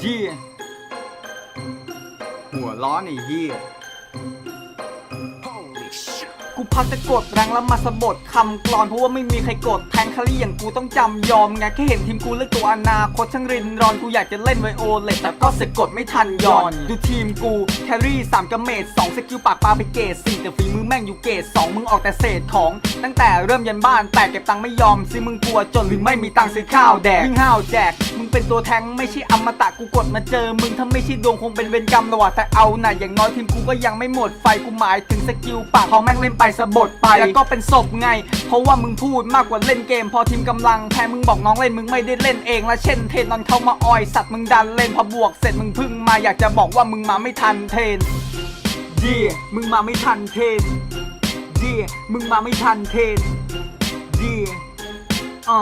เยี่ยหัวร้อนไอ้เหี้ยกูพักจะกดแรงแล้วมาสะบดคำกรอนเพราะว่าไม่มีใครกดแทงคารี่อย่างกูต้องจำยอมไงแค่เห็นทีมกูเลือกตัวอนาคตช่างรินรอนกูอยากจะเล่นไวโอเลตแต่ก็สะกดไม่ทันยอน ดูทีมกูแครี่สามกระเมดสองสกิลปากปลาไปเกตสี่แต่ฝีมือแม่งอยู่เกตสองมึงออกแต่เศษของตั้งแต่เริ่มยันบ้านแต่เก็บตังค์ไม่ยอมซื้อมึงกลัวจนหรือไม่มีตังค์ซื้อข้าวแดกวิ่งห้าวแจกมึงเป็นตัวแทงไม่ใช่อมตะกูกดมาเจอ มึงถ้าไม่ใช่ดวงคงเป็นเวรกรรมแล้วว่ะแต่เอาหน่ะอย่างน้อยทีมกูก็ยังไม่หมดไฟกูหมายถึงสกิลปากพองแม่งเล่นไปสะบดไปแล้วก็เป็นศพไง เพราะว่ามึงพูดมากกว่าเล่นเกม พอทีมกำลังแพ้มึงบอกน้องเล่นมึงไม่ได้เล่นเองและเช่นเทนนอนเข้ามาออยสัตว์มึงดันเล่นพอบวกเสร็จมึงพึ่งมาอยากจะบอกว่ามึงมาไม่ทันเทนเย่มึงมาไม่ทันเทน เย่มึงมาไม่ทันเทนเย่อ่า